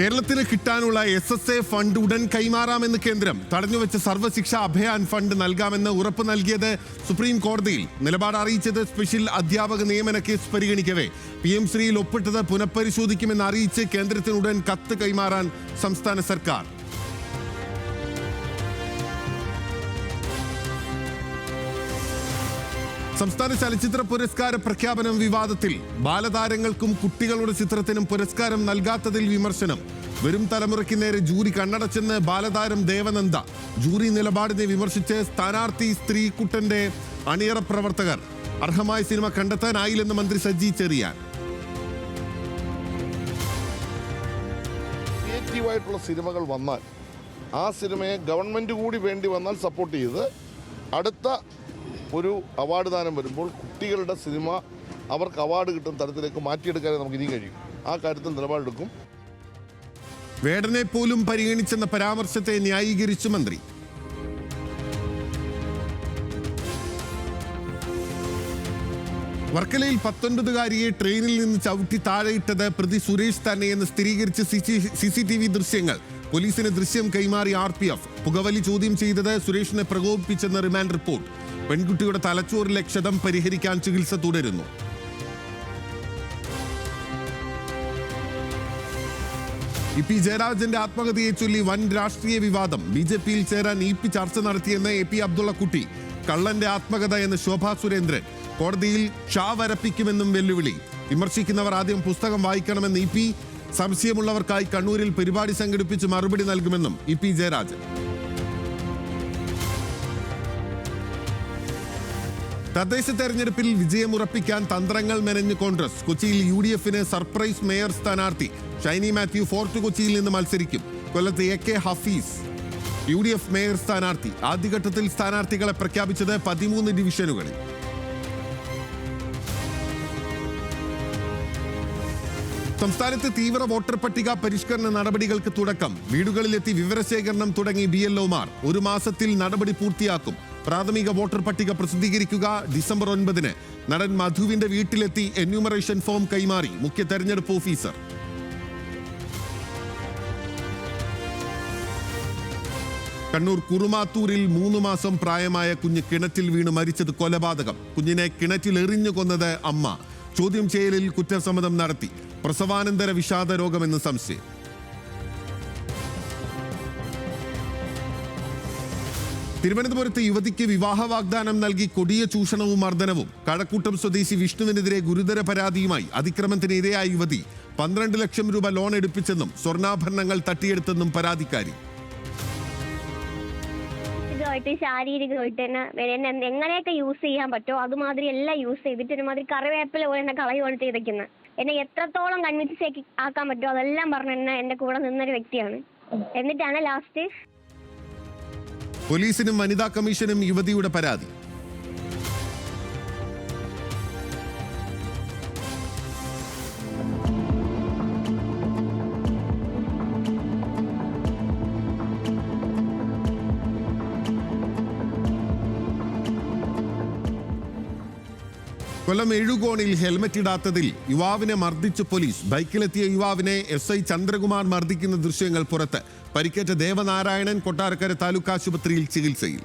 കേരളത്തിന് കിട്ടാനുള്ള S S A fund ഉടൻ കൈമാറാമെന്ന് കേന്ദ്രം. തടഞ്ഞുവെച്ച സർവശിക്ഷ അഭയാൻ ഫണ്ട് നൽകാമെന്ന് ഉറപ്പ് നൽകിയത് സുപ്രീം കോടതിയിൽ. നിലപാട് അറിയിച്ചത് സ്പെഷ്യൽ അധ്യാപക നിയമന കേസ് പരിഗണിക്കവേ. പി എം ശ്രീയിൽ ഒപ്പിട്ടത് പുനഃപരിശോധിക്കുമെന്ന് അറിയിച്ച് കേന്ദ്രത്തിനുടൻ കത്ത് കൈമാറാൻ സംസ്ഥാന സർക്കാർ. സംസ്ഥാന ചലച്ചിത്ര പുരസ്കാര പ്രഖ്യാപനം വിവാദത്തിൽ. ബാലതാരങ്ങൾക്കും കുട്ടികളുടെ ചിത്രത്തിനും പുരസ്കാരം നൽകാത്തതിൽ വിമർശനം. വരും തലമുറയ്ക്ക് നേരെ ജൂറി കണ്ണടച്ചെന്ന് ബാലതാരം ദേവനന്ദ. ജൂറി നിലപാടിനെ വിമർശിച്ച് സ്ഥാനാർത്ഥി സ്ത്രീകുട്ടന്റെ അണിയറ പ്രവർത്തകർ. അർഹമായ സിനിമ കണ്ടെത്താനായില്ലെന്ന് മന്ത്രി സജി ചെറിയാൻ. ക്രിയേറ്റീവായിട്ടുള്ള സിനിമകൾ വന്നാൽ ആ സിനിമയെ ഗവൺമെന്റ് കൂടി വേണ്ടി വന്നാൽ സപ്പോർട്ട് ചെയ്ത് അടുത്ത ഒരു അവാർഡ് ദാനം വരുമ്പോൾ കുട്ടികളുടെ സിനിമ അവർക്ക് അവാർഡ് കിട്ടുന്ന തരത്തിലേക്ക് മാറ്റിയെടുക്കാനേ നമുക്ക് ഇനിയും കഴിയും. ആ കാര്യത്തിൽ നിലപാടെടുക്കും. വേടനെ പോലും പരിഗണിച്ചെന്ന പരാമർശത്തെ ന്യായീകരിച്ചു മന്ത്രി. വർക്കലയിൽ പത്തൊൻപതുകാരിയെ ട്രെയിനിൽ നിന്ന് ചവിട്ടി താഴെയിട്ടത് പ്രതി സുരേഷ് തന്നെയെന്ന് സ്ഥിരീകരിച്ച സി സി ടി വി ദൃശ്യങ്ങൾ. പോലീസിന് ദൃശ്യം കൈമാറി ആർ പി എഫ്. പുകവലി ചോദ്യം ചെയ്തത് സുരേഷിനെ പ്രകോപിപ്പിച്ചെന്ന് റിമാൻഡ് റിപ്പോർട്ട്. പെൺകുട്ടിയുടെ തലച്ചോറിലെ ക്ഷതം പരിഹരിക്കാൻ ചികിത്സ തുടരുന്നു. ഇ പി ജയരാജന്റെ ആത്മഹത്യയെ ചൊല്ലി വൻ രാഷ്ട്രീയ വിവാദം. ബി ജെ പിയിൽ ചേരാൻ ഇ പി ചർച്ച നടത്തിയെന്ന് എ പി അബ്ദുള്ളക്കുട്ടി കള്ളന്റെ ആത്മകഥ എന്ന് ശോഭാ സുരേന്ദ്രൻ. കോടതിയിൽ ഷാ വരപ്പിക്കുമെന്നും വെല്ലുവിളി. വിമർശിക്കുന്നവർ ആദ്യം പുസ്തകം വായിക്കണമെന്ന് ഇ പി. സംശയമുള്ളവർക്കായി കണ്ണൂരിൽ പരിപാടി സംഘടിപ്പിച്ച് മറുപടി നൽകുമെന്നും ഇ പി ജയരാജൻ. തദ്ദേശ തെരഞ്ഞെടുപ്പിൽ വിജയമുറപ്പിക്കാൻ തന്ത്രങ്ങൾ മെനഞ്ഞ് കോൺഗ്രസ്. കൊച്ചിയിൽ യു ഡി എഫിന് സർപ്രൈസ് മേയർ സ്ഥാനാർത്ഥി ഷൈനി മാത്യു ഫോർട്ട് കൊച്ചിയിൽ നിന്ന് മത്സരിക്കും. കൊല്ലത്ത് A K Hafeez. U D F mayor സ്ഥാനാർത്ഥി. ആദ്യഘട്ടത്തിൽ സ്ഥാനാർത്ഥികളെ പ്രഖ്യാപിച്ചത് പതിമൂന്ന് ഡിവിഷനുകളിൽ. സംസ്ഥാനത്ത് തീവ്ര വോട്ടർ പട്ടിക പരിഷ്കരണ നടപടികൾക്ക് തുടക്കം. വീടുകളിലെത്തി വിവരശേഖരണം തുടങ്ങി ബി എൽ ഒമാർ ഒരു മാസത്തിൽ നടപടി പൂർത്തിയാക്കും. പ്രാഥമിക വോട്ടർ പട്ടിക പ്രസിദ്ധീകരിക്കുക ഡിസംബർ ഒൻപതിന്. നടൻ മധുവിന്റെ വീട്ടിലെത്തി എന്യൂമറേഷൻ ഫോം കൈമാറി. മുഖ്യ തെരഞ്ഞെടുപ്പ് ഓഫീസർ. കണ്ണൂർ കുറുമാത്തൂരിൽ മൂന്ന് മാസം പ്രായമായ കുഞ്ഞ് കിണറ്റിൽ വീണ് മരിച്ചത് കൊലപാതകം. കുഞ്ഞിനെ കിണറ്റിൽ എറിഞ്ഞു കൊന്നത് അമ്മ. ചോദ്യം ചെയ്യലിൽ കുറ്റസമ്മതം നടത്തി. പ്രസവാനന്തര വിഷാദ രോഗമെന്ന് സംശയം. തിരുവനന്തപുരത്ത് യുവതിക്ക് വിവാഹ വാഗ്ദാനം നൽകി കൊടിയ ചൂഷണവും മർദ്ദനവും. കഴക്കൂട്ടം സ്വദേശി വിഷ്ണുവിനെതിരെ ഗുരുതര പരാതിയുമായി അതിക്രമത്തിന് ഇരയായ യുവതി പന്ത്രണ്ട് ലക്ഷം രൂപ ലോൺ എടുപ്പിച്ചെന്നും സ്വർണാഭരണങ്ങൾ തട്ടിയെടുത്തെന്നും പരാതിക്കാരി. മാനസികമായിട്ട് ശാരീരികമായിട്ട് തന്നെ എന്നെ എങ്ങനെയൊക്കെ യൂസ് ചെയ്യാൻ പറ്റുമോ അതുമാതിരി എല്ലാം യൂസ് ചെയ്തിട്ട് ഒരുമാതിരി കറിവേപ്പില പോലെ എന്നെ കളയുവാണ് ചെയ്തേക്കുന്നത് എന്നെ എത്രത്തോളം കൺവിൻസ് ആക്കാൻ പറ്റുമോ അതെല്ലാം പറഞ്ഞ് എന്നെ എന്റെ കൂടെ നിന്നൊരു വ്യക്തിയാണ്. എന്നിട്ടാണ് ലാസ്റ്റ് പോലീസിനും വനിതാ കമ്മീഷനും യുവതിയുടെ പരാതി. കൊല്ലം എഴുകോണിൽ ഹെൽമറ്റ് ഇടാത്തതിൽ യുവാവിനെ മർദ്ദിച്ച് പോലീസ്. ബൈക്കിലെത്തിയ യുവാവിനെ എസ് ഐ ചന്ദ്രകുമാർ മർദ്ദിക്കുന്ന ദൃശ്യങ്ങൾ പുറത്ത്. പരിക്കേറ്റ ദേവനാരായണൻ കൊട്ടാരക്കര താലൂക്ക് ആശുപത്രിയിൽ ചികിത്സയിൽ.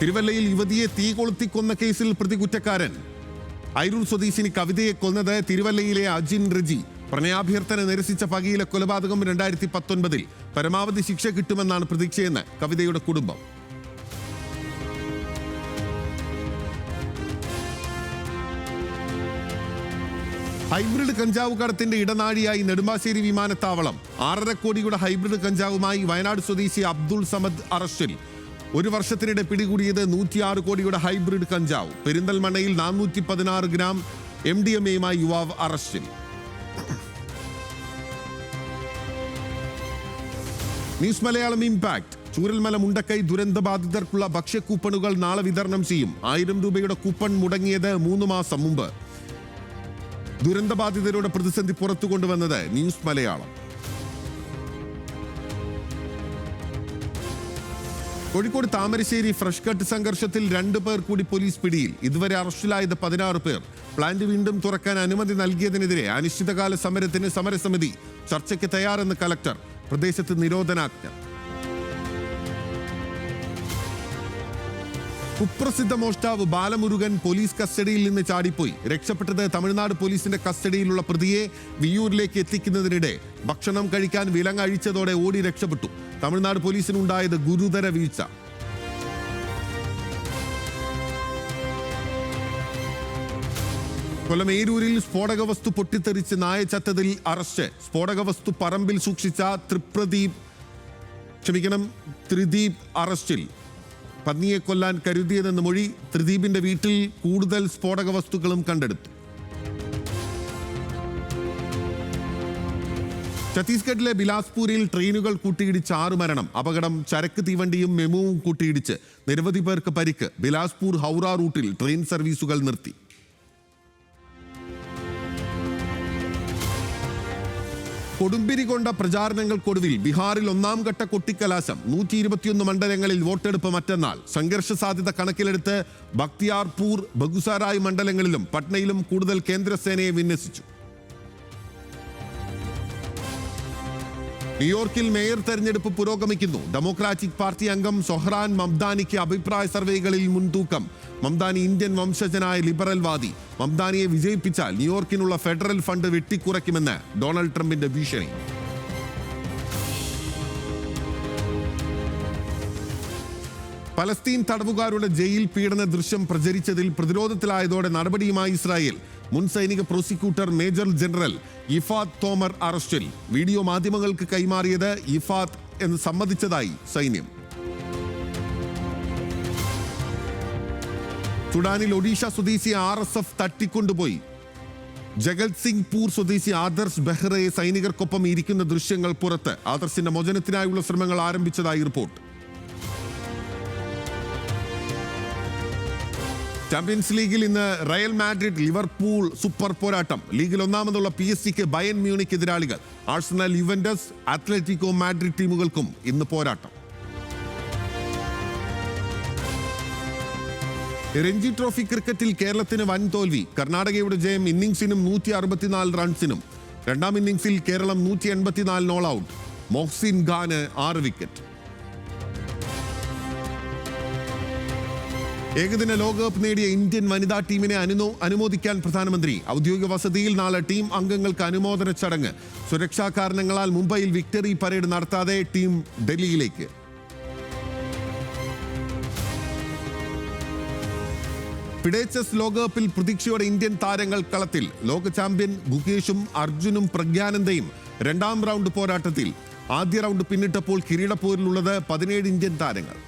തിരുവല്ലയിൽ യുവതിയെ തീ കൊളുത്തിക്കൊന്ന കേസിൽ പ്രതി കുറ്റക്കാരൻ ഐരൂർ സ്വദേശിനി കവിതയെ കൊന്നത് തിരുവല്ലയിലെ അജിൻ റിജി. പ്രണയാഭ്യർത്ഥന നിരസിച്ച പകയിലെ കൊലപാതകം രണ്ടായിരത്തി പത്തൊൻപതിൽ പരമാവധി ശിക്ഷ കിട്ടുമെന്നാണ് പ്രതീക്ഷയെന്ന് കവിതയുടെ കുടുംബം. ഹൈബ്രിഡ് കഞ്ചാവ് കടത്തിന്റെ ഇടനാഴിയായി നെടുമ്പാശ്ശേരി വിമാനത്താവളം. ആറര കോടിയുടെ ഹൈബ്രിഡ് കഞ്ചാവുമായി വയനാട് സ്വദേശി അബ്ദുൾ സമദ് അറസ്റ്റിൽ. ഒരു വർഷത്തിനിടെ പിടികൂടിയത് നൂറ്റിയാറ് കോടിയുടെ ഹൈബ്രിഡ് കഞ്ചാവ്. പെരിന്തൽമണ്ണയിൽ നാനൂറ്റി പതിനാറ് ഗ്രാം എം ഡി എം എയുമായി യുവാവ് അറസ്റ്റിൽ. ന്യൂസ് മലയാളം ഇമ്പാക്ട് ചൂരൽമല മുണ്ടക്കൈ ദുരന്ത ബാധിതർക്കുള്ള ഭക്ഷ്യ കൂപ്പണുകൾ നാളെ വിതരണം ചെയ്യും. ആയിരം രൂപയുടെ കൂപ്പൺ മുടങ്ങിയത് മൂന്ന് മാസം മുമ്പ്. ദുരന്തബാധിതരുടെ പ്രതിസന്ധി പുറത്തു കൊണ്ടുവന്നത് news Malayalam. Kozhikode Thamarassery fresh cut സംഘർഷത്തിൽ രണ്ടു പേർ കൂടി പോലീസ് പിടിയിൽ. ഇതുവരെ അറസ്റ്റിലായത് പതിനാറ് പേർ. പ്ലാന്റ് വീണ്ടും തുറക്കാൻ അനുമതി നൽകിയതിനെതിരെ അനിശ്ചിതകാല സമരത്തിന് സമരസമിതി ചർച്ചയ്ക്ക് തയ്യാറെന്ന് കലക്ടർ. പ്രദേശത്ത് നിരോധനാജ്ഞ. കുപ്രസിദ്ധ മോഷ്ടാവ് ബാലമുരുകൻ പോലീസ് കസ്റ്റഡിയിൽ നിന്ന് ചാടിപ്പോയി. രക്ഷപ്പെട്ടത് തമിഴ്നാട് പോലീസിന്റെ കസ്റ്റഡിയിലുള്ള പ്രതിയെ വിയൂരിലേക്ക് എത്തിക്കുന്നതിനിടെ ഭക്ഷണം കഴിക്കാൻ വിലങ്ങഴിച്ചതോടെ ഓടി രക്ഷപ്പെട്ടു. തമിഴ്നാട് പോലീസിനുണ്ടായത് ഗുരുതര വീഴ്ച. കൊല്ലം ഏരൂരിൽ സ്ഫോടക വസ്തു പൊട്ടിത്തെറിച്ച് നായ ചത്തതിൽ അറസ്റ്റ്. സ്ഫോടക വസ്തു പറമ്പിൽ സൂക്ഷിച്ച ത്രിപ്രദീപ് ക്ഷമിക്കണം ത്രിദീപ് അറസ്റ്റിൽ. പന്നിയെ കൊല്ലാൻ കരുതിയതെന്ന് മൊഴി ത്രിദീപിന്റെ വീട്ടിൽ കൂടുതൽ സ്ഫോടക വസ്തുക്കളും കണ്ടെടുത്തു. ഛത്തീസ്ഗഡിലെ ബിലാസ്പൂരിൽ ട്രെയിനുകൾ കൂട്ടിയിടിച്ച് ആറ് മരണം അപകടം ചരക്ക് തീവണ്ടിയും മെമുവും കൂട്ടിയിടിച്ച്. നിരവധി പേർക്ക് പരിക്ക് ബിലാസ്പൂർ ഹൗറ റൂട്ടിൽ ട്രെയിൻ സർവീസുകൾ നിർത്തി. കൊടുമ്പിരി കൊണ്ട പ്രചാരണങ്ങൾക്കൊടുവിൽ ബീഹാറിൽ ഒന്നാം ഘട്ട കൊട്ടിക്കലാശം. നൂറ്റി ഇരുപത്തിയൊന്ന് മണ്ഡലങ്ങളിൽ വോട്ടെടുപ്പ് മറ്റന്നാൾ. സംഘർഷ സാധ്യത കണക്കിലെടുത്ത് ബക്തിയാർപൂർ ബഗുസാരായ് മണ്ഡലങ്ങളിലും പട്നയിലും കൂടുതൽ കേന്ദ്രസേനയെ വിന്യസിച്ചു. ന്യൂയോർക്കിൽ മേയർ തെരഞ്ഞെടുപ്പ് പുരോഗമിക്കുന്നു. ഡെമോക്രാറ്റിക് പാർട്ടി അംഗം സൊഹ്റാൻ മംദാനിക്ക് അഭിപ്രായ സർവേകളിൽ മുൻതൂക്കം. മംദാനി ഇന്ത്യൻ വംശജനായ ലിബറൽ വാദി. മംദാനിയെ വിജയിപ്പിച്ചാൽ ന്യൂയോർക്കിനുള്ള ഫെഡറൽ ഫണ്ട് വെട്ടിക്കുറയ്ക്കുമെന്ന് ഡൊണാൾഡ് ട്രംപിന്റെ ഭീഷണി. പലസ്തീൻ തടവുകാരുടെ ജയിൽ പീഡന ദൃശ്യം പ്രചരിച്ചതിൽ പ്രതിരോധത്തിലായതോടെ നടപടിയുമായി ഇസ്രായേൽ. മുൻ സൈനിക prosecutor major general Ifat Tomer അറസ്റ്റിൽ. വീഡിയോ മാധ്യമങ്ങൾക്ക് കൈമാറിയത് ഇഫാത്ത് എന്ന് സമ്മതിച്ചതായി സൈന്യം. സുഡാനിൽ ഒഡീഷ സ്വദേശി ആർ എസ് എഫ് തട്ടിക്കൊണ്ടുപോയി. ജഗത് സിംഗ് പൂർ സ്വദേശി ആദർശ് ബെഹ്റയെ സൈനികർക്കൊപ്പം ഇരിക്കുന്ന ദൃശ്യങ്ങൾ പുറത്ത്. ആദർശിന്റെ മോചനത്തിനായുള്ള ശ്രമങ്ങൾ ആരംഭിച്ചതായി റിപ്പോർട്ട്. ചാമ്പ്യൻസ് ലീഗിൽ ഇന്ന് റയൽ മാഡ്രിഡ് ലിവർപൂൾ സൂപ്പർ പോരാട്ടം. ലീഗിൽ ഒന്നാമതുള്ള പി എസ് സിക്ക് ബയൻ മ്യൂണിക് എതിരാളികൾ. ആഴ്സണൽ യുവൻഡസ് അത്ലറ്റിക്കോ മാഡ്രിഡ് ടീമുകൾക്കും ഇന്ന് പോരാട്ടം. രഞ്ജി ട്രോഫി ക്രിക്കറ്റിൽ കേരളത്തിന് വൻ തോൽവി കർണാടകയുടെ ജയം ഇന്നിംഗ്സിനും നൂറ്റി അറുപത്തിനാല് റൺസിനും. രണ്ടാം ഇന്നിംഗ്സിൽ കേരളം നൂറ്റി എൺപത്തിനാലിന് ഓൾ ഔട്ട് മോഹ്സിൻ ഖാന് ആറ് വിക്കറ്റ് ഏകദിന ലോകകപ്പ് നേടിയ ഇന്ത്യൻ വനിതാ ടീമിനെ അനുനോ അനുമോദിക്കാൻ പ്രധാനമന്ത്രി. ഔദ്യോഗിക വസതിയിൽ നാളെ ടീം അംഗങ്ങൾക്ക് അനുമോദന ചടങ്ങ്. സുരക്ഷാ കാരണങ്ങളാൽ മുംബൈയിൽ വിക്ടറി പരേഡ് നടത്താതെ ടീം ഡൽഹിയിലേക്ക്. പിഡേച്ചസ് ലോകകപ്പിൽ പ്രതീക്ഷയോടെ ഇന്ത്യൻ താരങ്ങൾ കളത്തിൽ. ലോക ചാമ്പ്യൻ ഗുകേഷും അർജുനും പ്രജ്ഞാനന്ദയും രണ്ടാം റൗണ്ട് പോരാട്ടത്തിൽ. ആദ്യ റൗണ്ട് പിന്നിട്ടപ്പോൾ കിരീടപ്പോരിലുള്ളത് പതിനേഴ് ഇന്ത്യൻ താരങ്ങൾ.